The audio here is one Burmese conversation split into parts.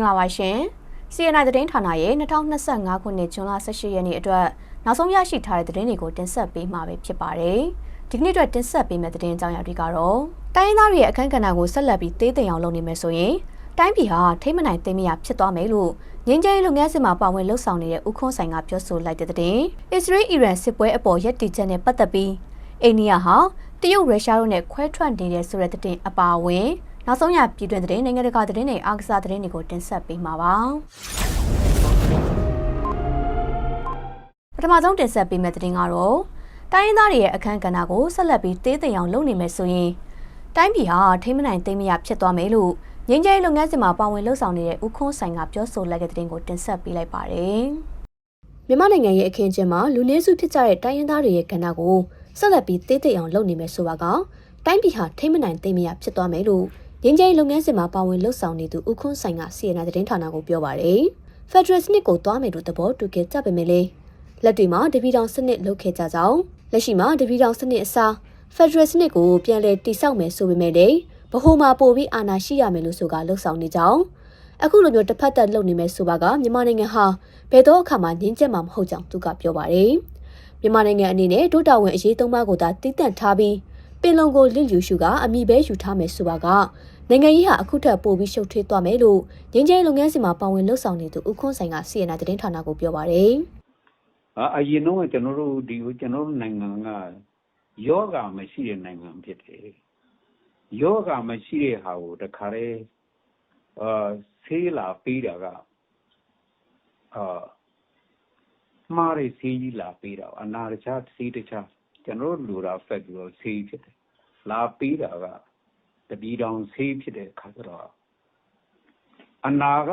င်္ဂလာပါရှင်။ CNI သတင်းဌာနရဲ့2025ခုနှစ်ဇွန်လ18ရက်နေ့အတွက်နောက်ဆုံးရရှိထားတဲ့သတင်းတွေကိုတင်ဆက်ပေးမှာပဲဖြစ်ပါတယ်။ဒီကနေ့အတွက်တင်ဆက်ပေးမယ့်သတင်းအကြောင်းအရာတွေကတော့တိုင်းရင်းသားတွေရဲ့အခမ်းကဏ္ဍကိုဆက်လက်ပြီးသေးသိမ်အောင်လုပ်နေမယ်ဆိုရင်တိုင်းပြည်ဟာထိမ့်မနိုင်သိမ့်မရဖြစ်သွားမယ်လို့ငင်းကျင်းလုပ်ငန်းစဉ်မှာပါဝင်လှုပ်ဆောင်နေတဲ့ဦးခွန်းဆိုင်ကပြောဆိုလိုက်တဲ့သတင်း။ Israel Iran စစ်ပွဲအပေါ်ရည်တည်ချက်နဲ့ပတ်သက်ပြီးအိန္ဒိယဟာတရုတ်ရုရှားတို့နဲ့ခွဲထွက်နေတဲ့ဆိုတဲ့သတင်းအပါအဝင် နောက်ဆုံးရပြည်တွင်းသတင်းနိုင်ငံတကာသတင်းတွေအားကစားသတင်းတွေကိုတင်ဆက်ပေးမှာပါပထမဆုံးတင်ဆက်ပေးမယ့်သတင်းကတော့တိုင်းရင်းသားတွေရဲ့အခမ်းကဏ္ဍကိုဆက်လက်ပြီးသေးသိမ်အောင်လုပ်နေမယ်ဆိုရင်တိုင်းပြည်ဟာထိမ့်မနိုင်သိမ့်မရဖြစ်သွားမယ်လို့ငင်းကျဲလုပ်ငန်းစဉ်မှာပါဝင်လှုပ်ဆောင်နေတဲ့ဦးခွန်းဆိုင်ကပြောဆိုလိုက်တဲ့သတင်းကိုတင်ဆက်ပေးလိုက်ပါတယ်မြန်မာနိုင်ငံရဲ့အခင်းကျင်းမှာလူနည်းစုဖြစ်ကြတဲ့တိုင်းရင်းသားတွေရဲ့ကဏ္ဍကိုဆက်လက်ပြီးသေးသိမ်အောင်လုပ်နေမယ်ဆိုပါကတိုင်းပြည်ဟာထိမ့်မနိုင်သိမ့်မရဖြစ်သွားမယ်လို့ ငင်းကျင်းလုပ်ငန်းစဉ်မှာပါဝင်လှုပ်ဆောင်နေသူဦးခွန်းဆိုင်က CNN သတင်းဌာနကိုပြောပါရယ်ဖက်ဒရယ်စနစ်ကိုတွားမယ်လို့သဘောတူခဲ့ကြပေမဲ့လေလက်တွေမှာတပီတောင်စနစ်လုပ်ခဲ့ကြကြောင်းလက်ရှိမှာတပီတောင်စနစ်အစားဖက်ဒရယ်စနစ်ကိုပြန်လည်တည်ဆောက်မယ်ဆိုပေမဲ့လေဗဟိုမှာပို့ပြီးအာဏာရှိရမယ်လို့ဆိုကလှုပ်ဆောင်နေကြောင်းအခုလိုမျိုးတစ်ဖက်သက်လုပ်နေမယ်ဆိုပါကမြန်မာနိုင်ငံဟာဘယ်တော့အခါမှငင်းကျက်မှာမဟုတ်ကြောင်းသူကပြောပါတယ်မြန်မာနိုင်ငံအနေနဲ့ဒုတာဝန်အရေးသုံးပါးကိုသာတည်တံ့ထားပြီး ပင်လုံကိုလစ်လျူရှုကအမိပဲယူထားမယ်ဆိုပါကနိုင်ငံရေးဟာအခုထက်ပိုပြီးရှုပ်ထွေးသွားမယ်လို့ငင်းကျဲလုပ်ငန်းစဉ်မှာပါဝင်လှုပ်ဆောင်နေသူဦးခွန်းဆိုင်က CNN သတင်းဌာနကိုပြောပါတယ်။အာအရင်တော့ကျွန်တော်တို့ဒီကျွန်တော်တို့နိုင်ငံကယောဂမရှိတဲ့နိုင်ငံဖြစ်တယ်။ယောဂမရှိတဲ့ဟာကိုတခါလေအာဆေးလာပေးတာကအာမှားရဆေးကြီးလာပေးတာအနာတခြားဆေးတခြား ကျွန်တော်တို့လူရာဖက်ပြီးတော့ဆေးဖြစ်တယ်။လာပေးတာကတပီတောင်ဆေးဖြစ်တဲ့ခါကျတော့အနာက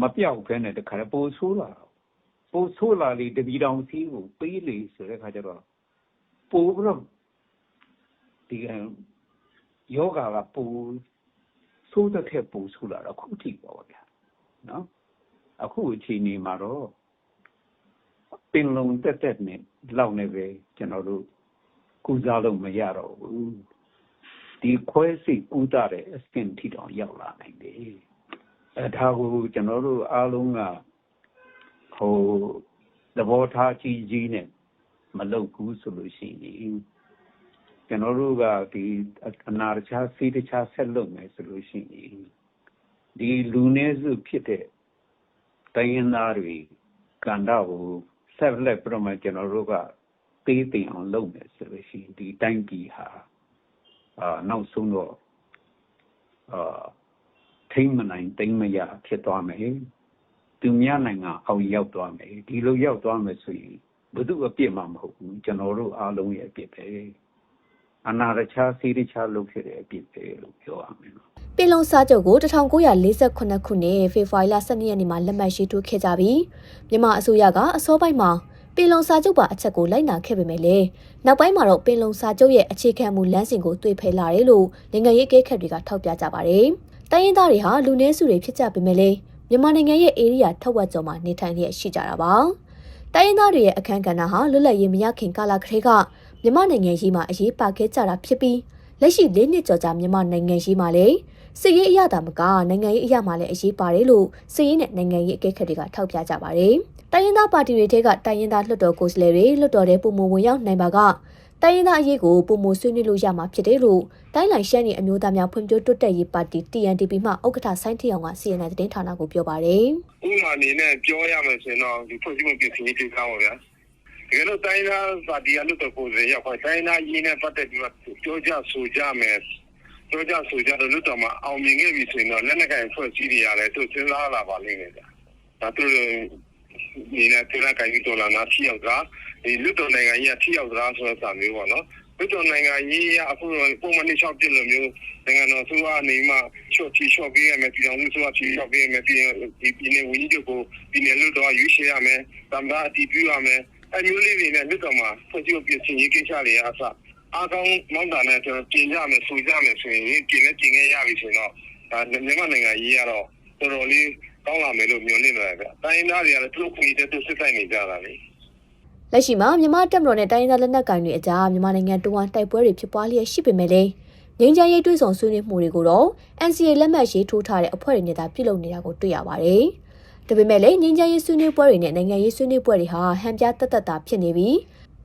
မပြောက်ခဲနဲ့တခါပိုဆိုးလာပိုဆိုးလာလေတပီတောင်ဆေးကိုပေးလေဆိုတဲ့ခါကျတော့ပိုပြီးတော့ဒီယောဂါကပိုဆိုးတဲ့ထက်ပိုဆိုးလာတော့ခုထိပါဗျာနော်အခုအချိန်นี้မှာတော့ ပင်လုံတက်တက်နဲ့လောက်နေပဲကျွန်တော်တို့ကုစားလို့မရတော့ဘူးဒီခွဲစိတ်ကူးတာတဲ့အဆင့်ထိတောင်ရောက်လာနိုင်တယ်အဲဒါကိုကျွန်တော်တို့အားလုံးကဟိုသဘောထားကြီးကြီးနဲ့မလုပ်ဘူးဆိုလို့ရှိရင်ကျွန်တော်တို့ကဒီအနာတခြားစီးတခြားဆက်လုပ်မယ်ဆိုလို့ရှိရင်ဒီလူနည်းစုဖြစ်တဲ့တိုင်းရင်းသားတွေကန္တာကို ဆက်လက်ပြတော့မှကျွန်တော်တို့ကသေးသိအောင်လုပ်မယ်ဆိုလို့ရှိရင်ဒီတိုင်းပြည်ဟာအာနောက်ဆုံးတော့အာထိမ့်မနိုင်တိမ့်မရဖြစ်သွားမယ်သူများနိုင်ငံအောင်ရောက်သွားမယ်ဒီလိုရောက်သွားမယ်ဆိုရင်ဘု து အပြစ်မှမဟုတ်ဘူးကျွန်တော်တို့အားလုံးရဲ့အပြစ်ပဲ အနာရချာစီရချာလုပ်ခဲ့တဲ့အပြစ်ပဲလို့ပြောရမယ်ပင်လုံစာချုပ်ကို1948ခုနှစ်ဖေဖော်ဝါရီလ12ရက်နေ့မှာလက်မှတ်ရေးထိုးခဲ့ကြပြီးမြန်မာအစိုးရကအစောပိုင်းမှာပင်လုံစာချုပ်ပါအချက်ကိုလိုက်နာခဲ့ပေမဲ့လည်းနောက်ပိုင်းမှာတော့ပင်လုံစာချုပ်ရဲ့အခြေခံမူလမ်းစဉ်ကိုတွေ့ဖယ်လာတယ်လို့နိုင်ငံရေးအကဲခတ်တွေကထောက်ပြကြပါတယ်။တိုင်းရင်းသားတွေဟာလူနည်းစုတွေဖြစ်ကြပေမဲ့လည်းမြန်မာနိုင်ငံရဲ့ဧရိယာထက်ဝက်ကျော်မှာနေထိုင်နေရှိကြတာပါ။တိုင်းရင်းသားတွေရဲ့အခမ်းကဏ္ဍဟာလွတ်လပ်ရေးမရခင်ကာလကတည်းက မြန်မာနိုင်ငံရေးမှာအရေးပါခဲ့ကြတာဖြစ်ပြီးလက်ရှိ၄နှစ်ကျော်ကြာမြန်မာနိုင်ငံရေးမှာလည်းစစ်ရေးအရသာမကနိုင်ငံရေးအရမှာလည်းအရေးပါတယ်လို့စစ်ရေးနဲ့နိုင်ငံရေးအကဲခတ်တွေကထောက်ပြကြပါတယ်။တိုင်းရင်းသားပါတီတွေထဲကတိုင်းရင်းသားလွှတ်တော်ကိုယ်စားလှယ်တွေလွှတ်တော်ထဲပုံမဝင်ရောက်နိုင်ပါကတိုင်းရင်းသားအရေးကိုပုံမဆွေးနွေးလို့ရမှာဖြစ်တယ်လို့တိုင်းလိုင်ရှမ်းပြည်အမျိုးသားများဖွံ့ဖြိုးတိုးတက်ရေးပါတီ TNDP မှဥက္ကဋ္ဌဆိုင်းထီအောင်က CNN သတင်းဌာနကိုပြောပါတယ်။ဥပမာအနေနဲ့ပြောရမယ်ဆိုရင်တော့ဒီဖွဲ့စည်းမှုပြင်ဆင်ရေးကိစ္စပါဗျာ။ ဒီလိုတိုင်းသားပါတီအလို့တော့ကိုယ်စားရောက်ခိုင်းတိုင်းသားရင်းနဲ့ပတ်သက်ပြီးတော့ပြောကြဆိုကြမယ်ပြောကြဆိုကြတော့လွတ်တော်မှာအောင်မြင်ခဲ့ပြီဆိုရင်တော့လက်နက်ကိုင်ဖွဲ့စည်းတွေရတယ်သူစဉ်းစားလာပါလိမ့်မယ်ဗျာ။ဒါသူနေနဲ့တင်လာကိုင်းဒေါ်လာနာထိရောက်တာဒီလွတ်တော်နိုင်ငံကြီးကထိရောက်တာဆိုတဲ့စာမျိုးပေါ့နော်လွတ်တော်နိုင်ငံကြီးကအခုပုံမှန်၆ပြည့်လိုမျိုးနိုင်ငံတော်ဆိုအနေမှာရှော့ချီရှော့ပေးရမယ်ပြည်တော်စုဆိုတာချီရှော့ပေးရမယ်ပြည်ဒီပြည်နယ်ဝန်ကြီးချုပ်ကိုပြည်နယ်လွတ်တော်ရွေးချယ်ရမယ်တမ်ဘာအတည်ပြုရမယ် အဲမျိုးလေးတွေနဲ့လွတ်တော်မှာဖွဲ့စည်းပြည့်စင်ရေးကိစ္စတွေအစအားကောင်းမောင်းတာနဲ့ကျွန်တော်ပြင်ကြမယ်ဆိုကြမယ်ဆိုရင်ပြင်နဲ့ပြင်ခဲ့ရပြီဆိုတော့မြန်မာနိုင်ငံကြီးကတော့တော်တော်လေးကောင်းလာမယ်လို့မျှော်လင့်နေတယ်ဗျ။တိုင်းသားတွေကလည်းသူ့ခွင့်တဲ့သူစစ်ဆိုင်နေကြတာလေ။လက်ရှိမှာမြန်မာတပ်မတော်နဲ့တိုင်းသားလက်နက်ကိုင်တွေအကြားမြန်မာနိုင်ငံတွင်းတိုက်ပွဲတွေဖြစ်ပွားလျက်ရှိပေမဲ့လည်းငင်းချမ်းရေးတွေးဆောင်ဆွေးနွေးမှုတွေကိုတော့ NCA လက်မှတ်ရေးထိုးထားတဲ့အဖွဲ့တွေနဲ့သာပြုလုပ်နေတာကိုတွေ့ရပါတယ်။ ဒါပေမဲ့လည်းငင်းချမ်းရေးဆွေးနွေးပွဲတွေနဲ့နိုင်ငံရေးဆွေးနွေးပွဲတွေဟာဟန်ပြတက်တက်တာဖြစ်နေပြီး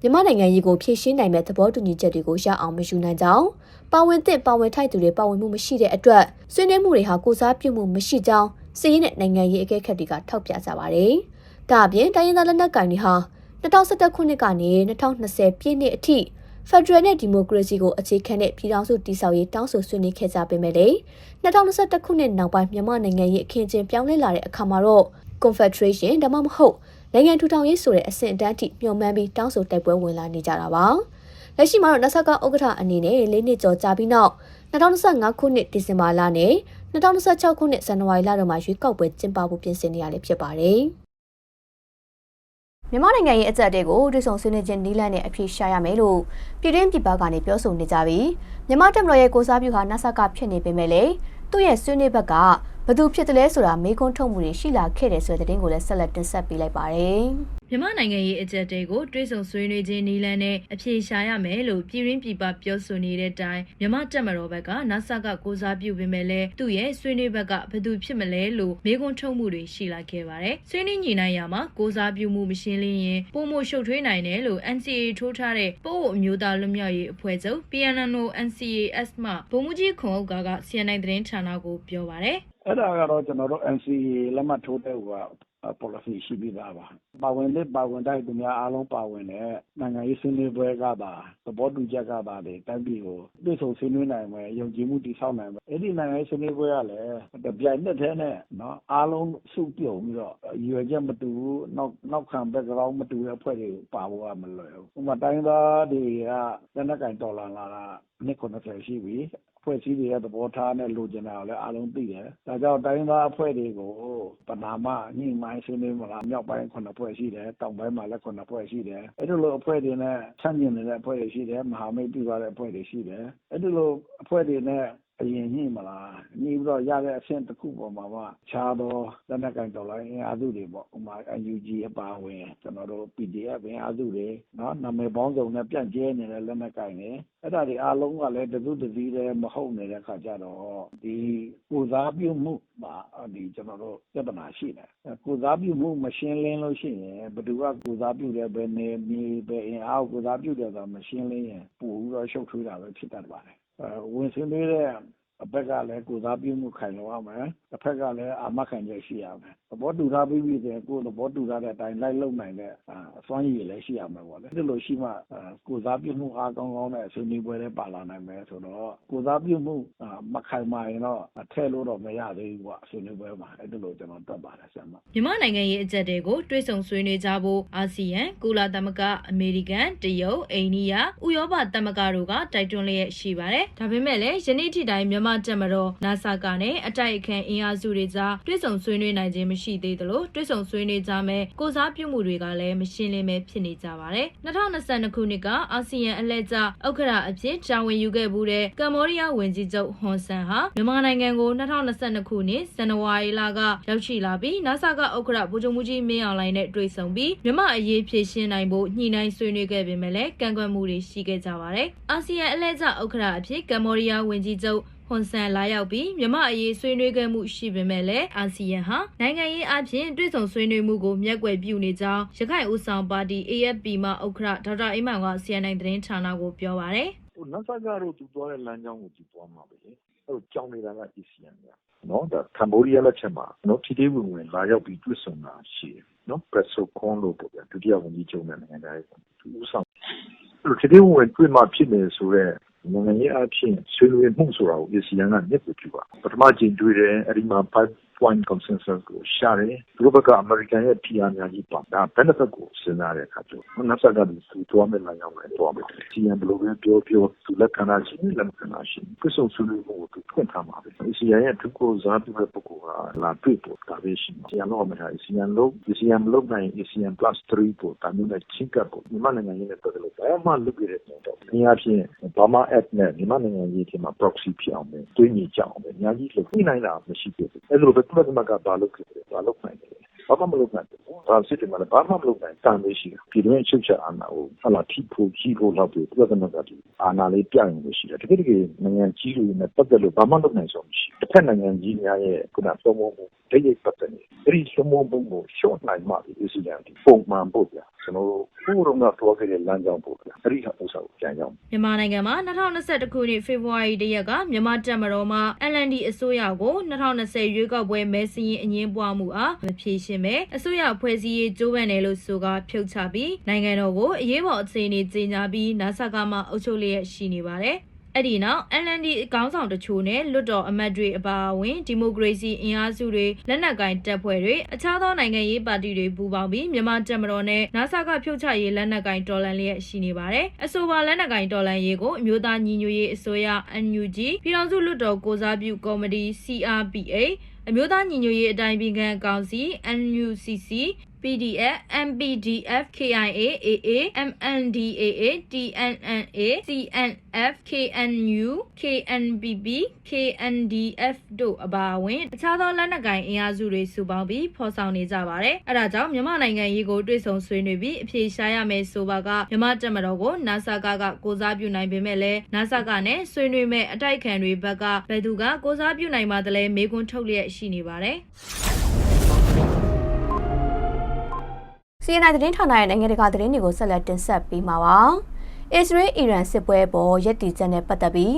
မြန်မာနိုင်ငံရေးကိုဖြည့်ရှင်းနိုင်မဲ့သဘောတူညီချက်တွေကိုရအောင်မယူနိုင်ကြောင်းပါဝင်သင့်ပါဝင်ထိုက်သူတွေပါဝင်မှုမရှိတဲ့အတွက်ဆွေးနွေးမှုတွေဟာကိုစားပြုမှုမရှိကြောင်းစီးရင်နဲ့နိုင်ငံရေးအကဲခတ်တွေကထောက်ပြကြပါတယ်။ဒါအပြင်တိုင်းရင်းသားလက်နက်ကိုင်တွေဟာ2011ခုနှစ်ကနေ2020ပြည့်နှစ်အထိ ဖက်ဒရယ်နဲ့ဒီမိုကရေစီကိုအခြေခံတဲ့ပြည်ထောင်စုတည်ဆောက်ရေးတောင်းဆိုဆွေးနွေးခဲ့ကြပေမဲ့လေ2021ခုနှစ်နောက်ပိုင်းမြန်မာနိုင်ငံရဲ့အခင်းကျင်းပြောင်းလဲလာတဲ့အခါမှာတော့ Confederation ဒါမှမဟုတ်နိုင်ငံထူထောင်ရေးဆိုတဲ့အဆင့်အတန်းထိမျှော်မှန်းပြီးတောင်းဆိုတိုက်ပွဲဝင်လာနေကြတာပါလက်ရှိမှာတော့နဆကဥက္ကဋ္ဌအနေနဲ့၄နှစ်ကျော်ကြာပြီးနောက်2025ခုနှစ်ဒီဇင်ဘာလနဲ့2026ခုနှစ်ဇန်နဝါရီလတို့မှာရွေးကောက်ပွဲကျင်းပဖို့ပြင်ဆင်နေရလေဖြစ်ပါတယ် မြန်မာနိုင်ငံရဲ့အကြက်တွေကိုတွဆုံဆွေးနွေးခြင်းနီးလန်းနဲ့အဖြစ်ရှာရမယ်လို့ပြည်တွင်းပြည်ပကနေပြောဆိုနေကြပြီးမြန်မာတပ်မတော်ရဲ့ကိုစားပြုဟာနဆကဖြစ်နေပေမဲ့လေသူ့ရဲ့ဆွေးနွေးဘက်က ဘသူဖြစ်တယ်လဲဆိုတာမေးခွန်းထုတ်မှုတွေရှိလာခဲ့တယ်ဆိုတဲ့သတင်းကိုလည်းဆက်လက်တင်ဆက်ပေးလိုက်ပါတယ်။မြန်မာနိုင်ငံရေးအကြက်တွေကိုတွဲဆုံဆွေးနွေးခြင်းနီလန်းနဲ့အပြေရှာရမယ်လို့ပြည်ရင်းပြည်ပပြောဆိုနေတဲ့အတိုင်းမြန်မာတက်မတော်ဘက်ကနာဆာကကိုစားပြုပေမဲ့လည်းသူ့ရဲ့ဆွေးနွေးဘက်ကဘယ်သူဖြစ်မလဲလို့မေးခွန်းထုတ်မှုတွေရှိလာခဲ့ပါတယ်။ဆွေးနွေးညီနိုင်ရမှာကိုစားပြုမှုမရှင်းလင်းရင်ပုံမှုရှုပ်ထွေးနိုင်တယ်လို့ NCA ထိုးထားတဲ့ပို့အမျိုးသားလွတ်မြောက်ရေးအဖွဲ့ချုပ် PNNO NCAS မှဗိုလ်မှူးကြီးခွန်ဥက္ကာက CNN သတင်းဌာနကိုပြောပါတယ်။ အဲ့ဒါကတော့ကျွန်တော်တို့ NCA လက်မှတ်ထိုးတဲ့ဟိုက policy ရှိပြီးသားပါ။ပါဝင်တဲ့ပါဝင်တိုက်သူများအားလုံးပါဝင်တဲ့နိုင်ငံရေးဆွေးနွေးပွဲကပါသဘောတူချက်ကပါလေတပ်ပြည်ကိုပြည်စုံဆွေးနွေးနိုင်မယ်ယုံကြည်မှုတည်ဆောက်နိုင်မယ်။အဲ့ဒီနိုင်ငံရေးဆွေးနွေးပွဲကလည်းတပြိုင်နက်တည်းနဲ့နော်အားလုံးစုပြုံပြီးတော့ရွယ်ချက်မတူဘူးနောက်နောက်ခံ background မတူတဲ့အဖွဲ့တွေပါဖို့ကမလွယ်ဘူး။ဥပမာတိုင်းသားတွေကလက်နက်ကင်တော်လာလာနှစ်90ရှိပြီဖွဲ့စည်းတွေရဲ့ သဘောထားနဲ့ လိုချင်တာကိုလည်း အားလုံးသိတယ်။ဒါကြောင့် တိုင်းသားအဖွဲ့တွေကိုပနာမ ညှိနှိုင်းဆွေးနွေးမလား မြောက်ပိုင်းခုနှစ်ဖွဲ့ရှိတယ် တောင်ပိုင်းမှာလည်းခုနှစ်ဖွဲ့ရှိတယ်။အဲ့ဒီလိုအဖွဲ့တွေနဲ့ ဆန့်ကျင်နေတဲ့ အဖွဲ့တွေရှိတယ် မဟာမိတ်ပြုထားတဲ့ အဖွဲ့တွေရှိတယ်။အဲ့ဒီလိုအဖွဲ့တွေနဲ့ အရင်ညှိမလား ညှိပြီးတော့ရတဲ့အဆင့်တစ်ခုပေါ်မှာမှခြားသော လက်နက်ကင်တော်လိုင်းအင်အားစုတွေပေါ့ဥမာ UNG အပါအဝင် ကျွန်တော်တို့ PDF အင်အားစုတွေနော်နာမည်ပေါင်းစုံနဲ့ ပြန့်ကျဲနေတဲ့ လက်နက်ကင်တွေ အဲ့ဒါတွေအားလုံးကလည်း တစုတစည်းတည်း မဟုတ်နေတဲ့ခါကျတော့ ဒီကိုစားပြုမှုမှာဒီကျွန်တော်တို့ ပြဿနာရှိတယ် ကိုစားပြုမှု မရှင်းလင်းလို့ရှိရင် ဘယ်သူက ကိုစားပြုတယ် ဘယ်နေမြေ ဘယ်အင်အားကို ကိုစားပြုတယ်ဆိုတာ မရှင်းလင်းရင် ပို့ပြီးတော့ ရှုပ်ထွေးတာပဲ ဖြစ်တတ်ပါတယ် ဝင်ဆွေးနွေးတဲ့အဘက်ကလည်း ကိုစားပြုမှု ခိုင်လုံရမယ်တစ်ဖက်ကလည်း အာမခံချက် ရှိရမယ်သ ဘောတူထားပြီးပြီဆိုရင် ကိုယ်သဘောတူထားတဲ့အတိုင်း လိုက်လုပ်နိုင်တဲ့ အစွမ်းရည်လည်း ရှိရမယ်ပေါ့လေဒီလိုရှိမှ ကိုစားပြုမှု အားကောင်းကောင်းနဲ့ ဆွေးနွေးပွဲတွေပါလာနိုင်မယ်ဆိုတော့ ကိုစားပြုမှု မခိုင်မာရင်တော့ထဲလို့တော့ မရသေးဘူးပေါ့ ဆွေးနွေးပွဲမှာ အဲ့ဒီလို ကျွန်တော် တွက်ပါတယ်ဆရာမမြန်မာနိုင်ငံရေး အကြက်တွေကို တွဲဆုံဆွေးနွေးကြဖို့ အာဆီယံ ကုလသမဂ္ဂ အမေရိကန် တရုတ် အိန္ဒိယ ဥရောပသမဂ္ဂတို့က တိုက်တွန်းလျက်ရှိပါတယ် ဒါပေမဲ့လည်း ယနေ့ထိတိုင်းမြန်မာတက်မတော်နာဆာကနဲ့ အတိုက်အခံ အင်အားစုတွေကြား တွဲဆုံဆွေးနွေးနိုင်ခြင်း မရှိသေးသလိုတွဲဆုံဆွေးနွေးကြမဲ့ကိုစားပြုမှုတွေကလည်းမရှင်းလင်းပဲဖြစ်နေကြပါတယ်2022ခုနှစ်ကအာဆီယံအလှည့်ကျဥက္ကရာအဖြစ်တာဝန်ယူခဲ့မှုတဲ့ကမ္ဘောဒီးယားဝန်ကြီးချုပ်ဟွန်ဆန်ဟာမြန်မာနိုင်ငံကို2022ခုနှစ်ဇန်နဝါရီလကရောက်ရှိလာပြီးနာဆာကဥက္ကရာဗိုလ်ချုပ်မှုကြီးမင်းအောင်လှိုင်နဲ့တွေ့ဆုံပြီးမြန်မာအရေးဖြေရှင်းနိုင်ဖို့ညှိနှိုင်းဆွေးနွေးခဲ့ပေမဲ့လည်းကန့်ကွက်မှုတွေရှိခဲ့ကြပါတယ်အာဆီယံအလှည့်ကျဥက္ကရာအဖြစ်ကမ္ဘောဒီးယားဝန်ကြီးချုပ် ဟွန်ဆန်လာရောက်ပြီးမြမအရေးဆွေးနွေးခဲ့မှုရှိပေမဲ့လည်းအာဆီယံဟာနိုင်ငံရေးအဖြစ်တွေ့ဆုံဆွေးနွေးမှုကိုမျက်ကွယ်ပြုနေကြောင်းရခိုင်ဦးဆောင်ပါတီ AFP မှဥက္ကဋ္ဌဒေါက်တာအိမ်မောင်က CNN သတင်းဌာနကိုပြောပါရယ်ဟိုနတ်ဆကတော့သူသွားတဲ့လမ်းကြောင်းကိုသူသွားမှာပဲလေအဲ့တော့ကြောင်းနေတာက ASEAN ကနော်ဒါကမ္ဘောဒီးယားလက်ချက်မှာနော်ထိတိဝင်ဝင်လာရောက်ပြီးတွေ့ဆုံတာရှိတယ်နော်ပရက်ဆိုကွန်လို့ပေါ့ဗျာဒုတိယဝန်ကြီးချုပ်နဲ့နိုင်ငံသားရေးသူဦးဆောင်အဲ့တော့ထိတိဝင်ဝင်တွေ့မှဖြစ်နေဆိုတော့ နိုင်ငံရေးအဖြစ်ဆွေးနွေးမှုဆိုတာကို ASEAN ကမြစ်ကိုပြပါပထမကြိမ်တွေ့တယ်အဲ့ဒီမှာ point consensus ကိုရှာတယ် သူတို့ဘက်က အမေရိကန်ရဲ့ PR များကြီးပါဒါ benefit ကို စဉ်းစားတဲ့အခါကျတော့နောက်ဆက်ကသူတွားမဲ့လမ်းကြောင်းပဲတွားမယ်စီယံဘယ်လိုပဲပြောပြော သူလက်ခံတာရှိလက်မခံတာရှိပြဿနာဆွေးနွေးမှုကို သူဖွင့်ထားမှာပဲစီယံရဲ့သူကိုစားပြုတဲ့ ပုဂ္ဂိုလ်က လာတွေ့ဖို့ ဒါပဲရှိမှာစီယံတော့မထားစီယံလို့စီယံလို့နိုင်စီယံ plus 3ပို့တာမျိုးနဲ့ ချင်းကပ်ဖို့မြန်မာနိုင်ငံရေးနဲ့ ပတ်သက်လို့ ဘာမှလုပ်ရတဲ့ပုံတော့အများဖြင့်ဘာမှ act နဲ့ မြန်မာနိုင်ငံရေးထဲမှာ proxy ဖြစ်အောင်ပဲတွင်းညီကြအောင်ပဲ အများကြီးလုပ်နိုင်တာ မရှိသေးဘူး အဲလိုပဲကုလသမဂ္ဂဘာလုပ်ခဲ့တယ်ဘာလုပ်နိုင်တယ်ဘာမှမလုပ်နိုင်ဘူး။ဒါစစ်တယ်မှာလည်းဘာမှမလုပ်နိုင်တန်လေးရှိတယ်။ပြည်တွင်းအချုပ်ချာအာဏာကိုဟလာထိဖို့ကြီးဖို့လောက်ပြီးပြဿနာကဒီအာဏာလေးပြရင်လို့ရှိတယ်။တကယ်တကယ်နိုင်ငံကြီးတွေနဲ့ပတ်သက်လို့ဘာမှလုပ်နိုင်ဆုံးမရှိဘူး။တစ်ဖက်နိုင်ငံကြီးများရဲ့ခုနသုံးဖို့တရိပ်ပတ်သက်နေ။အဲဒီသုံးဖို့ကိုရှော့နိုင်မှဒီစီလန်ဒီပုံမှန်ပို့ပြ။ ကျွန်တော်တို့ခုတော့တော့ခဲ့တဲ့လမ်းကြောင်းပို့ပြ။အဲဒီဟာဥစ္စာကိုပြန်ရောက်မြန်မာနိုင်ငံမှာ2021ခုနှစ်ဖေဖော်ဝါရီလရက်ကမြန်မာတပ်မတော်မှ LND အစိုးရကို2020ရွေးကောက်ပွဲမဲစင်းရင်အငင်းပွားမှုအားမဖြေရှင်းပဲအစိုးရဖွဲ့စည်းရေးကြိုးပမ်းတယ်လို့ဆိုကာဖြုတ်ချပြီးနိုင်ငံတော်ကိုအရေးပေါ်အခြေအနေကြေညာပြီးနာဆာကမှအုပ်ချုပ်လျက်ရှိနေပါတယ်။ အဲ့ဒီနောက် LND ခေါင်းဆောင်တချို့နဲ့လွတ်တော်အမတ်တွေအပါအဝင်ဒီမိုကရေစီအင်အားစုတွေလက်နက်ကင်တပ်ဖွဲ့တွေအခြားသောနိုင်ငံရေးပါတီတွေပူးပေါင်းပြီးမြန်မာတပ်မတော်နဲ့နာဆာကဖြုတ်ချရေးလက်နက်ကင်တော်လှန်လျက်ရှိနေပါတယ်။အဆိုပါလက်နက်ကင်တော်လှန်ရေးကိုအမျိုးသားညီညွတ်ရေးအစိုးရ NUG ပြည်ထောင်စုလွတ်တော်ကိုစားပြုကော်မတီ CRPA အမျိုးသားညီညွတ်ရေးအတိုင်းပြည်ခံကောင်စီ NUCC PDF MPDF KIA AA MNDAA TNNA CNF KNU KNPB KNDF တို့အပါအဝင်အခြားသောလက်နက်ကိုင်အင်အားစုတွေစုပေါင်းပြီးဖော်ဆောင်နေကြပါတယ်။အဲဒါကြောင့်မြန်မာနိုင်ငံရေးကိုတွေ့ဆုံဆွေးနွေးပြီးအပြေရှားရမယ်ဆိုပါကမြန်မာတပ်မတော်ကို NASA ကကကိုစားပြုနိုင်ပေမဲ့လည်း NASA ကနဲ့ဆွေးနွေးမဲ့အတိုက်ခံတွေဘက်ကဘယ်သူကကိုစားပြုနိုင်မှတလဲမေကွန်းထုတ်လျက်ရှိနေပါတယ်။ CNN သတင်းဌာနရဲ့နိုင်ငံတကာသတင်းတွေကိုဆက်လက်တင်ဆက်ပေးမှာပါ။အစ္စရေးအီရန်စစ်ပွဲပေါ်ရည်တည်ချက်နဲ့ပတ်သက်ပြီး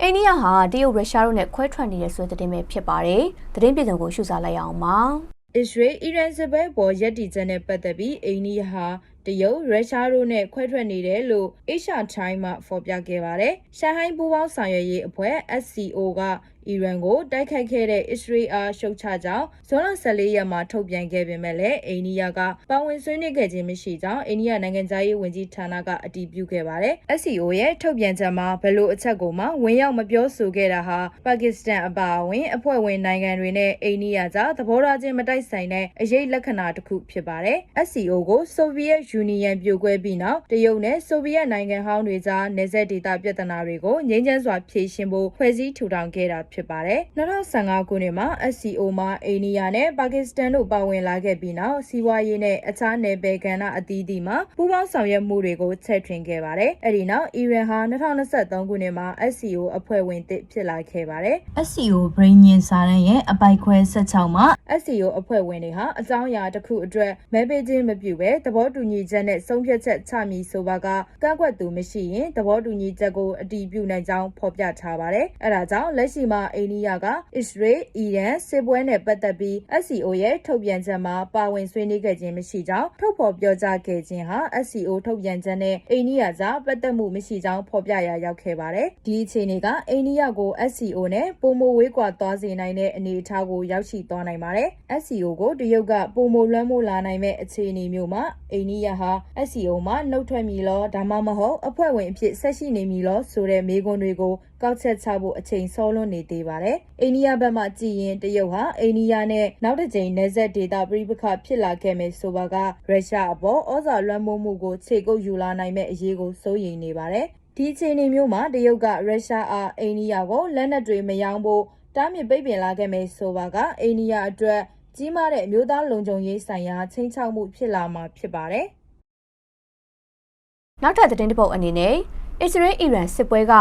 အိန္ဒိယဟာတရုတ်ရုရှားတို့နဲ့ခွဲထွက်နေတဲ့ဆိုတဲ့သတင်းပဲဖြစ်ပါတယ်။သတင်းပြည်စုံကိုရှုစားလိုက်အောင်ပါ။အစ္စရေးအီရန်စစ်ပွဲပေါ်ရည်တည်ချက်နဲ့ပတ်သက်ပြီးအိန္ဒိယဟာတရုတ်ရုရှားတို့နဲ့ခွဲထွက်နေတယ်လို့ Asia Time မှဖော်ပြခဲ့ပါတယ်။ရှန်ဟိုင်းပူးပေါင်းဆောင်ရွက်ရေးအဖွဲ့ SCO က အီရန်ကိုတိုက်ခိုက်ခဲ့တဲ့အစ္စရေးအားရှုတ်ချကြောင်းဇွန်လ14ရက်မှာထုတ်ပြန်ခဲ့ပေမဲ့လည်းအိန္ဒိယကပါဝင်ဆွေးနွေးခဲ့ခြင်းမရှိကြောင်းအိန္ဒိယနိုင်ငံသားရေးဝန်ကြီးဌာနကအတည်ပြုခဲ့ပါတယ်။ SCO ရဲ့ထုတ်ပြန်ချက်မှာဘယ်လိုအချက်ကိုမှဝင်ရောက်မပြောဆိုခဲ့တာဟာပါကစ္စတန်အပါအဝင်အဖွဲ့ဝင်နိုင်ငံတွေနဲ့အိန္ဒိယကြားသဘောထားချင်းမတိုက်ဆိုင်တဲ့အရေးလက္ခဏာတစ်ခုဖြစ်ပါတယ်။ SCO ကိုဆိုဗီယက်ယူနီယံပြိုကွဲပြီးနောက်တရုတ်နဲ့ဆိုဗီယက်နိုင်ငံဟောင်းတွေကြားနေဆက်ဒေသပြဿနာတွေကိုငြိမ်းချမ်းစွာဖြေရှင်းဖို့ဖွဲ့စည်းထူထောင်ခဲ့တာဖြစ်ပါတယ်။2015ခုနှစ်မှာ SCO မှာအိန္ဒိယနဲ့ပါကစ္စတန်တို့ပါဝင်လာခဲ့ပြီးနောက်စီးပွားရေးနဲ့အခြားနယ်ပယ်ကဏ္ဍအသီးသီးမှာပူးပေါင်းဆောင်ရွက်မှုတွေကိုချဲ့ထွင်ခဲ့ပါတယ်။အဲဒီနောက်အီရန်ဟာ2023ခုနှစ်မှာ SCO အဖွဲ့ဝင်သစ်ဖြစ်လာခဲ့ပါတယ်။ SCO ဗြိညင်စာရန်ရဲ့အပိုက်ခွဲ16မှာ SCO အဖွဲ့ဝင်တွေဟာအကြောင်းအရာတစ်ခုအတွက်မဲပေးခြင်းမပြုဘဲသဘောတူညီချက်နဲ့ဆုံးဖြတ်ချက်ချမည်ဆိုပါကကန့်ကွက်သူမရှိရင်သဘောတူညီချက်ကိုအတည်ပြုနိုင်ကြောင်းဖော်ပြထားပါတယ်။အဲဒါကြောင့်လက်ရှိမှာအိန္ဒိယကအစ္စရေး၊အီရန်စစ်ပွဲနဲ့ပတ်သက်ပြီး SCO ရဲ့ထုတ်ပြန်ချက်မှာပါဝင်ဆွေးနွေးခဲ့ခြင်းမရှိကြောင်းထုတ်ဖော်ပြောကြားခဲ့ခြင်းဟာ SCO ထုတ်ပြန်ချက်နဲ့အိန္ဒိယကြားပတ်သက်မှုမရှိကြောင်းဖော်ပြရာရောက်ခဲ့ပါတယ်။ဒီအခြေအနေကအိန္ဒိယကို SCO နဲ့ပုံမဝေးကွာသွားစေနိုင်တဲ့အနေအထားကိုရောက်ရှိသွားနိုင်ပါတယ်။ SCO ကိုတရုတ်ကပုံမလွှမ်းမိုးလာနိုင်မဲ့အခြေအနေမျိုးမှာအိန္ဒိယဟာ SCO မှာနှုတ်ထွက်မည်လောဒါမှမဟုတ်အဖွဲ့ဝင်အဖြစ်ဆက်ရှိနေမည်လောဆိုတဲ့မေးခွန်းတွေကိုကောက်ချက်ချဖို့အချိန်စောလွန်းနေသေးပါတယ်။အိန္ဒိယဘက်မှကြည်ရင်တရုတ်ဟာအိန္ဒိယနဲ့နောက်တစ်ကြိမ်နယ်စပ်ဒေသပြည်ပခဖြစ်လာခဲ့မယ်ဆိုပါကရုရှားအပေါ်ဩဇာလွှမ်းမိုးမှုကိုခြေကုပ်ယူလာနိုင်မဲ့အရေးကိုစိုးရိမ်နေပါတယ်။ဒီအခြေအနေမျိုးမှာတရုတ်ကရုရှားအားအိန္ဒိယကိုလက်နက်တွေမရောင်းဖို့တားမြစ်ပိတ်ပင်လာခဲ့မယ်ဆိုပါကအိန္ဒိယအတွက်ကြီးမားတဲ့အမျိုးသားလုံခြုံရေးဆိုင်ရာချင်းချောက်မှုဖြစ်လာမှာဖြစ်ပါတယ်။နောက်ထပ်သတင်းတစ်ပုဒ်အနေနဲ့အစ္စရေးအီရန်စစ်ပွဲက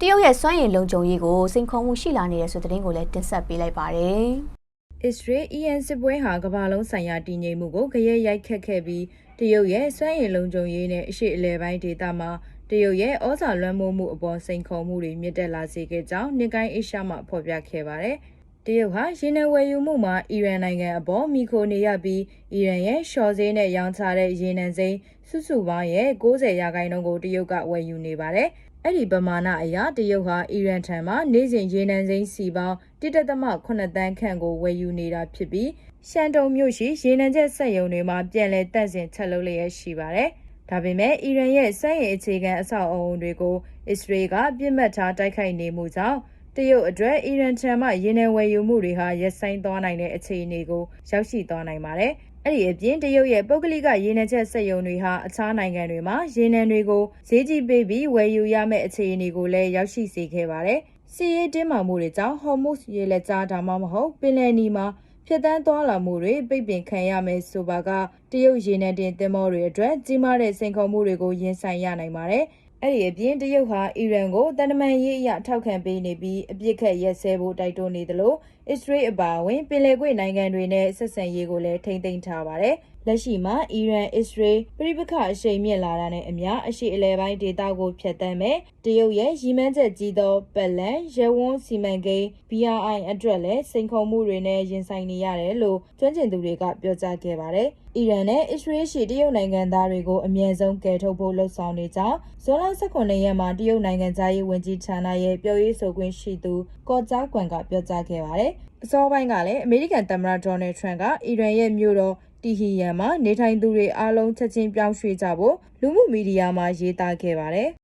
တရုတ်ရဲ့စွမ်းရည်လုံခြုံရေးကိုစိန်ခေါ်မှုရှိလာနေတဲ့ဆိုတဲ့သတင်းကိုလည်းတင်ဆက်ပေးလိုက်ပါတယ်။အစ္စရေးအီရန်စစ်ပွဲဟာကမ္ဘာလုံးဆိုင်ရာတည်ငြိမ်မှုကိုကြရဲရိုက်ခတ်ခဲ့ပြီးတရုတ်ရဲ့စွမ်းရည်လုံခြုံရေးနဲ့အရှိအလဲပိုင်းဒေသမှာတရုတ်ရဲ့ဩဇာလွှမ်းမိုးမှုအပေါ်စိန်ခေါ်မှုတွေမြင့်တက်လာစေခဲ့ကြောင်းနှစ်ကိုင်းအေရှာမှဖော်ပြခဲ့ပါတယ်။တရုတ်ဟာရေနံဝယ်ယူမှုမှာအီရန်နိုင်ငံအပေါ်မိခိုနေရပြီးအီရန်ရဲ့ရှော့ဈေးနဲ့ရောင်းချတဲ့ရေနံစိမ်းစုစုပေါင်းရဲ့90ရာခိုင်နှုန်းကိုတရုတ်ကဝယ်ယူနေပါတယ်။ အဲ့ဒီပမာဏအရတရုတ်ဟာအီရန်ထံမှနေ့စဉ်ရေနံစိမ်းစီပေါင်း1.8တန်းခန့်ကိုဝယ်ယူနေတာဖြစ်ပြီးရှန်တုံမြို့ရှိရေနံချက်စက်ရုံတွေမှာပြန်လည်တန့်စင်ချက်လုပ်လျက်ရှိပါတယ်။ဒါပေမဲ့အီရန်ရဲ့စက်ရင်အခြေခံအဆောက်အအုံတွေကိုအစ္စရေးကပြစ်မှတ်ထားတိုက်ခိုက်နေမှုကြောင့်တရုတ်အတွက်အီရန်ထံမှရေနံဝယ်ယူမှုတွေဟာရပ်ဆိုင်းသွားနိုင်တဲ့အခြေအနေကိုရောက်ရှိသွားနိုင်ပါတယ်။ အဲ့ဒီအပြင်တရုတ်ရဲ့ပုဂ္ဂလိကရေနံချက်စက်ရုံတွေဟာအခြားနိုင်ငံတွေမှာရေနံတွေကိုဈေးကြီးပေးပြီးဝယ်ယူရမယ့်အခြေအနေကိုလည်းရောက်ရှိစေခဲ့ပါတယ်။စီးရေးတင်းမာမှုတွေကြောင့်ဟော်မုစ်ရေလက်ကြားဒါမှမဟုတ်ပင်လယ်နီမှာဖြတ်တန်းသွားလာမှုတွေပိတ်ပင်ခံရမယ်ဆိုပါကတရုတ်ရေနံတင်သင်္ဘောတွေအတွက်ကြီးမားတဲ့စိန်ခေါ်မှုတွေကိုရင်ဆိုင်ရနိုင်ပါတယ်။ အဲ့ဒီအပြင်တရုတ်ဟာအီရန်ကိုတန်တမန်ရေးအရထောက်ခံပေးနေပြီးအပြစ်ခတ်ရက်စဲဖို့တိုက်တွန်းနေသလိုအစ္စရေးအပါအဝင်ပင်လယ်ကွေ့နိုင်ငံတွေနဲ့ဆက်ဆံရေးကိုလည်းထိမ့်သိမ်းထားပါတယ်။လက်ရှိမှာအီရန်၊အစ္စရေးပြည်ပခအရှိန်မြင့်လာတာနဲ့အမျှအရှိအလဲပိုင်းဒေသကိုဖျက်ဆီးမယ်။တရုတ်ရဲ့ရည်မှန်းချက်ကြီးသောပတ်လန်ရဲဝန်းစီမံကိန်း BRI အတွက်လည်းစိန်ခေါ်မှုတွေနဲ့ရင်ဆိုင်နေရတယ်လို့ကျွမ်းကျင်သူတွေကပြောကြားခဲ့ပါတယ်။ အီရန်နဲ့အစ္စရေးရှိတရုတ်နိုင်ငံသားတွေကိုအမြဲဆုံးကယ်ထုတ်ဖို့လှုံ့ဆော်နေကြောင်းဇွန်လ18ရက်မှာတရုတ်နိုင်ငံသားရေးဝန်ကြီးဌာနရဲ့ပြောရေးဆိုခွင့်ရှိသူကော်ဂျာကွမ်ကပြောကြားခဲ့ပါတယ်။အစောပိုင်းကလည်းအမေရိကန်သမ္မတဒေါ်နယ်ထရန့်ကအီရန်ရဲ့မြို့တော်တီဟီယန်မှာနေထိုင်သူတွေအားလုံးချက်ချင်းပြောင်းရွှေ့ကြဖို့လူမှုမီဒီယာမှာရေးသားခဲ့ပါတယ်။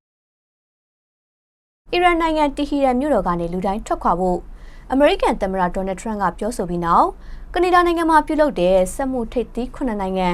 အီရန်နိုင်ငံတီဟီရန်မြို့တော်ကနေလူတိုင်းထွက်ခွာဖို့အမေရိကန်သမ္မတဒေါ်နယ်ထရန့်ကပြောဆိုပြီးနောက် ကနေဒါနိုင်ငံမှာပြုလုပ်တဲ့စက်မှုထိပ်သီး9နိုင်ငံ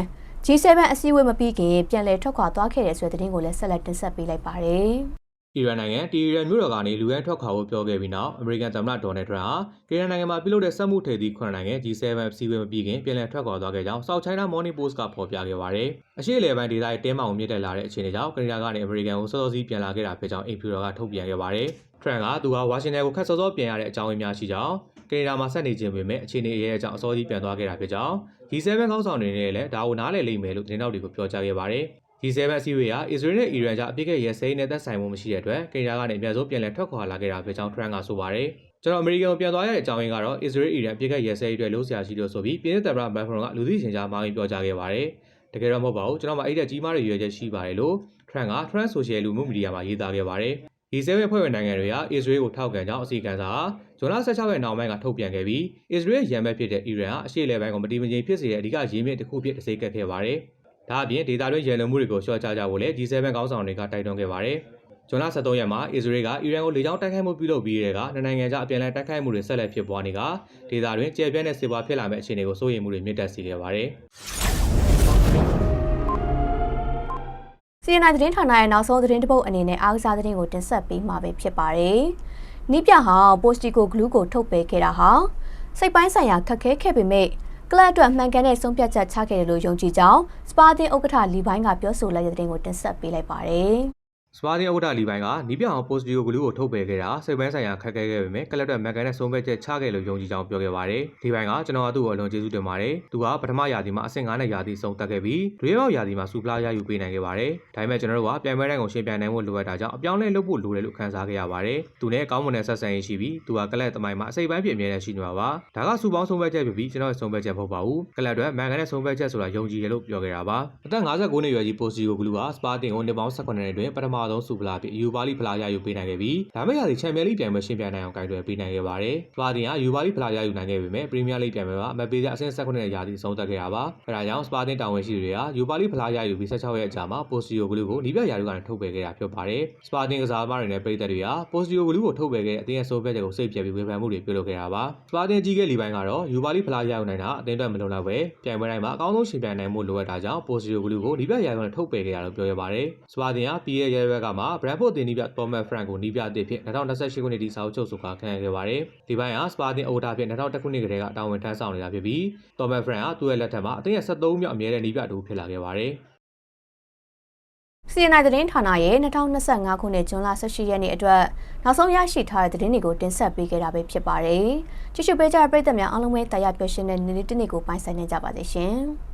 G7 အစည်းအဝေးမပြီးခင်ပြန်လည်ထွက်ခွာသွားခဲ့တဲ့ဆိုတဲ့သတင်းကိုလည်းဆက်လက်တင်ဆက်ပေးလိုက်ပါတယ်။အီရန်နိုင်ငံတီရီရန်မြို့တော်ကနေလူရန်ထွက်ခွာဖို့ပြောခဲ့ပြီးနောက်အမေရိကန်သမ္မတဒေါ်နယ်ထရန့်ဟာကီရန်နိုင်ငံမှာပြုလုပ်တဲ့စက်မှုထိပ်သီး9နိုင်ငံ G7 စီဝေးမပြီးခင်ပြန်လည်ထွက်ခွာသွားခဲ့ကြောင်း South China Morning Post ကဖော်ပြခဲ့ပါတယ်။အရှိအလဲပိုင်းဒေသရဲ့တင်းမာမှုမြင့်တက်လာတဲ့အခြေအနေကြောင့်ကနေဒါကနေအမေရိကန်ကိုစောစောစီးပြန်လာခဲ့တာဖြစ်ကြောင်းအိမ်ဖြူတော်ကထုတ်ပြန်ခဲ့ပါတယ်။ထရန့်ကသူဟာဝါရှင်တန်ကိုခက်စောစောပြန်ရတဲ့အကြောင်းအရင်းများရှိကြောင်း ကနေဒါမှာဆက်နေခြင်းပေမဲ့အခြေအနေအရေးအကြောင်းအစောကြီးပြန်သွားခဲ့တာဖြစ်ကြောင်း G7 ခေါင်းဆောင်တွေနဲ့လည်းဒါကိုနားလည်လိမ့်မယ်လို့သတင်းတောက်တွေကိုပြောကြားခဲ့ပါတယ်။ G7 အစည်းအဝေးဟာအစ္စရေးနဲ့အီရန်ကြားအပြစ်ကရဲစိမ်းနဲ့သက်ဆိုင်မှုမရှိတဲ့အတွက်ကနေဒါကနေအပြန်ဆုံးပြန်လည်ထွက်ခွာလာခဲ့တာဖြစ်ကြောင်းထရန့်ကဆိုပါတယ်။ကျွန်တော်အမေရိကန်ကိုပြန်သွားရတဲ့အကြောင်းရင်းကတော့အစ္စရေးအီရန်အပြစ်ကရဲစိမ်းအတွက်လို့ဆရာရှိလို့ဆိုပြီးပြည်သူ့သမ္မတမက်ဖရွန်ကလူသိရှင်ကြားမှာပြောကြားခဲ့ပါတယ်။တကယ်တော့မဟုတ်ပါဘူးကျွန်တော်မှအဲ့တဲ့ကြီးမားတဲ့ရွေးချက်ရှိပါတယ်လို့ထရန့်ကထရန့်ဆိုရှယ်လူမှုမီဒီယာမှာရေးသားခဲ့ပါတယ်။ G7 ဖွဲ့ဝင်နိုင်ငံတွေဟာအစ္စရေးကိုထောက်ခံကြောင်းအစီအကံစာဇွန်လ16ရက်နောက်ပိုင်းကထုတ်ပြန်ခဲ့ပြီးအစ္စရေးရန်ဘက်ဖြစ်တဲ့အီရန်ဟာအရှေ့အလယ်ပိုင်းကိုမတည်မငြိမ်ဖြစ်စေတဲ့အဓိကရင်းမြစ်တစ်ခုဖြစ်တစိကတ်ခဲ့ပါတယ်။ဒါအပြင်ဒေတာတွင်းရန်လုံမှုတွေကိုရှော့ချကြဖို့လည်း G7 ခေါင်းဆောင်တွေကတိုက်တွန်းခဲ့ပါတယ်။ဇွန်လ23ရက်မှာအစ္စရေးကအီရန်ကိုလေကြောင်းတိုက်ခိုက်မှုပြုလုပ်ပြီးတဲ့ကနှစ်နိုင်ငံကြားအပြန်အလှန်တိုက်ခိုက်မှုတွေဆက်လက်ဖြစ်ပွားနေကဒေတာတွင်ကျေပြန့်တဲ့စစ်ပွဲဖြစ်လာမယ့်အခြေအနေကိုစိုးရိမ်မှုတွေမြင့်တက်စေခဲ့ပါတယ်။ CNN သတင်းဌာနရဲ့နောက်ဆုံးသတင်းတပုတ်အနေနဲ့အားကစားသတင်းကိုတင်ဆက်ပေးမှာပဲဖြစ်ပါတယ်။နီးပြဟာပိုစတီကိုဂလူးကိုထုတ်ပယ်ခဲ့တာဟာစိတ်ပိုင်းဆိုင်ရာခက်ခဲခဲ့ပေမဲ့ကလပ်အတွက်မှန်ကန်တဲ့ဆုံးဖြတ်ချက်ချခဲ့တယ်လို့ယုံကြည်ကြောင်းစပါတင်ဥက္ကဋ္ဌလီဘိုင်းကပြောဆိုလိုက်တဲ့သတင်းကိုတင်ဆက်ပေးလိုက်ပါတယ်။ စပါးတင်ဥက္ကဋ္ဌလီပိုင်းကနီးပြအောင်ပိုစတီယိုဂလူးကိုထုတ်ပယ်ခဲ့တာစိတ်ပိုင်းဆိုင်ရာခက်ခဲခဲ့ပေမဲ့ကလပ်တော့မက်ကန်နဲ့ဆုံးဖြတ်ချက်ချခဲ့လို့ယုံကြည်ကြောင်းပြောခဲ့ပါတယ်။ဒီပိုင်းကကျွန်တော်ကသူ့ကိုအလွန်ကျေးဇူးတင်ပါတယ်။သူကပထမရာသီမှာအဆင့်9နဲ့ရာသီဆုံးသက်ခဲ့ပြီးဒွေရောက်ရာသီမှာစူဖလားရယူပေးနိုင်ခဲ့ပါတယ်။ဒါပေမဲ့ကျွန်တော်တို့ကပြိုင်ပွဲတိုင်းကိုရှင်ပြိုင်နိုင်ဖို့လိုအပ်တာကြောင့်အပြောင်းလဲလုပ်ဖို့လိုတယ်လို့ခံစားခဲ့ရပါတယ်။သူနဲ့ကောင်းမွန်တဲ့ဆက်ဆံရေးရှိပြီးသူကကလပ်သမိုင်းမှာအစိပ်ပိုင်းပြည့်အမြဲတမ်းရှိနေမှာပါ။ဒါကစူပေါင်းဆုံးဖြတ်ချက်ဖြစ်ပြီးကျွန်တော်ရဲ့ဆုံးဖြတ်ချက်မဟုတ်ပါဘူး။ကလပ်အတွက်မန်ကန်နဲ့ဆုံးဖြတ်ချက်ဆိုတာယုံကြည်တယ်လို့ပြောခဲ့တာပါ။အသက်59နှစ်ရွယ်ကြီးပိုစတီယိုဂလူးကစပါတင်ကိုနှစ်ပေါင်း18နှစ်တွင်ပထမဆုံးစူဖလားဖြစ်ယူပါလီဖလားရယူပေးနိုင်ခဲ့ပြီးဒါမဲ့ရာသီချန်ပီယံလိပြိုင်ပွဲရှင်ပြိုင်နိုင်အောင်ကိုင်တွယ်ပေးနိုင်ခဲ့ပါတယ်။စပါတင်ကယူပါလီဖလားရယူနိုင်ခဲ့ပေမဲ့ပရီးမီးယားလိပြိုင်ပွဲမှာအမတ်ပေးစအဆင့်19နဲ့ရာသီဆုံးသက်ခဲ့တာပါ။အဲဒါကြောင့်စပါတင်တာဝန်ရှိသူတွေကယူပါလီဖလားရယူပြီး16ရက်အကြာမှာပိုစတီယိုဂလူးကိုနီးပြရာထူးကနေထုတ်ပယ်ခဲ့တာဖြစ်ပါတယ်။စပါတင်ကစားသမားတွေနဲ့ပြည်သက်တွေကပိုစတီယိုဂလူးကိုထုတ်ပယ်ခဲ့တဲ့အသင်းရဲ့ဆိုဖြတ်ချက်ကိုစိတ်ပြက်ပြီးဝေဖန်မှုတွေပြုလုပ်ခဲ့တာပါ။စပါတင်ကြီးကလီပိုင်းကတော့ယူပါလီဖလားရယူနိုင်တာအသင်းအတွက်မလုံလောက်ပဲပြိုင်ပွဲတိုင်းမှာအကောင်းဆုံးရှင်ပြိုင်နိုင်မှုလိုအပ်တာကြောင့်ပိုစတီယိုဂလူးကိုနီးပြရာထူးကနေထုတ်ပယ်ခဲ့တာလို့ပြောရပါတယ်။စပါတင်ကပြည်ရဲ့ရဲဘက်ကမှဘရန်ဖို့တင်နီးပြတော်မတ်ဖရန်ကိုနီးပြအသစ်ဖြစ်2028ခုနှစ်ဒီစာအုပ်ချုပ်ဆိုကာခံရခဲ့ပါတယ်။ဒီပိုင်းကစပါတင်အိုတာဖြစ်2001ခုနှစ်ကတည်းကတာဝန်ထမ်းဆောင်နေတာဖြစ်ပြီးတော်မတ်ဖရန်ကသူ့ရဲ့လက်ထက်မှာအသင်းရဲ့73မြောက်အမြဲတမ်းနီးပြတူဖြစ်လာခဲ့ပါတယ်။ CNN သတင်းဌာနရဲ့2025ခုနှစ်ဇွန်လ18ရက်နေ့အတွက်နောက်ဆုံးရရှိထားတဲ့သတင်းတွေကိုတင်ဆက်ပေးခဲ့တာပဲဖြစ်ပါတယ်။ကြည့်ရှုပေးကြတဲ့ပရိသတ်များအားလုံးပဲတရားပျော်ရွှင်တဲ့နေ့လေးတစ်နေ့ကိုပိုင်ဆိုင်နေကြပါစေရှင်။